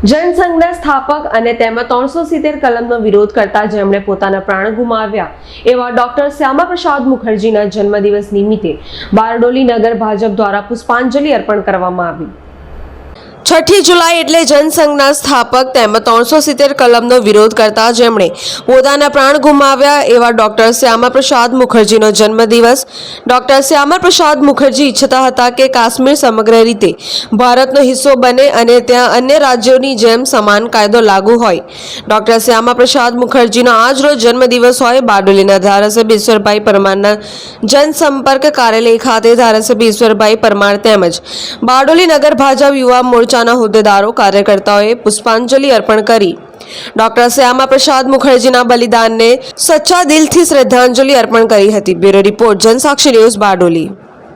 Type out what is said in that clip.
જનસંઘના સ્થાપક અને તેમાં ત્રણસો સિત્તેર કલમનો વિરોધ કરતા જેમણે પોતાના પ્રાણ ગુમાવ્યા, એવા ડોક્ટર શ્યામાપ્રસાદ મુખર્જીના જન્મદિવસ નિમિત્તે બારડોલી નગર ભાજપ દ્વારા પુષ્પાંજલિ અર્પણ કરવામાં આવી. છઠ્ઠી જુલાઈ એટલે જનસંઘના સ્થાપક તેમજ ત્રણસો સિત્તેર કલમનો વિરોધ કરતા જેમણે પોતાના પ્રાણ ગુમાવ્યા એવા ડોક્ટર શ્યામાપ્રસાદ મુખર્જીનો જન્મદિવસ. ડોક્ટર શ્યામાપ્રસાદ મુખર્જી ઈચ્છતા હતા કે કાશ્મીર સમગ્ર રીતે ભારતનો હિસ્સો બને અને ત્યાં અન્ય રાજ્યોની જેમ સમાન કાયદો લાગુ હોય. ડોક્ટર શ્યામાપ્રસાદ મુખર્જીનો આજ રોજ જન્મદિવસ હોય બારડોલીના ધારાસભ્ય ઈશ્વરભાઈ પરમારના જનસંપર્ક કાર્યાલય ખાતે ધારાસભ્ય ઈશ્વરભાઈ પરમાર તેમજ બારડોલી નગર ભાજપ યુવા મોરચાના હોદ્દેદારો, કાર્યકર્તાઓએ પુષ્પાંજલિ અર્પણ કરી. ડોક્ટર શ્યામા પ્રસાદ મુખર્જીના બલિદાનને સચ્ચા દિલથી શ્રદ્ધાંજલિ અર્પણ કરી હતી. Bureau report, Jansakshi news Bardoli.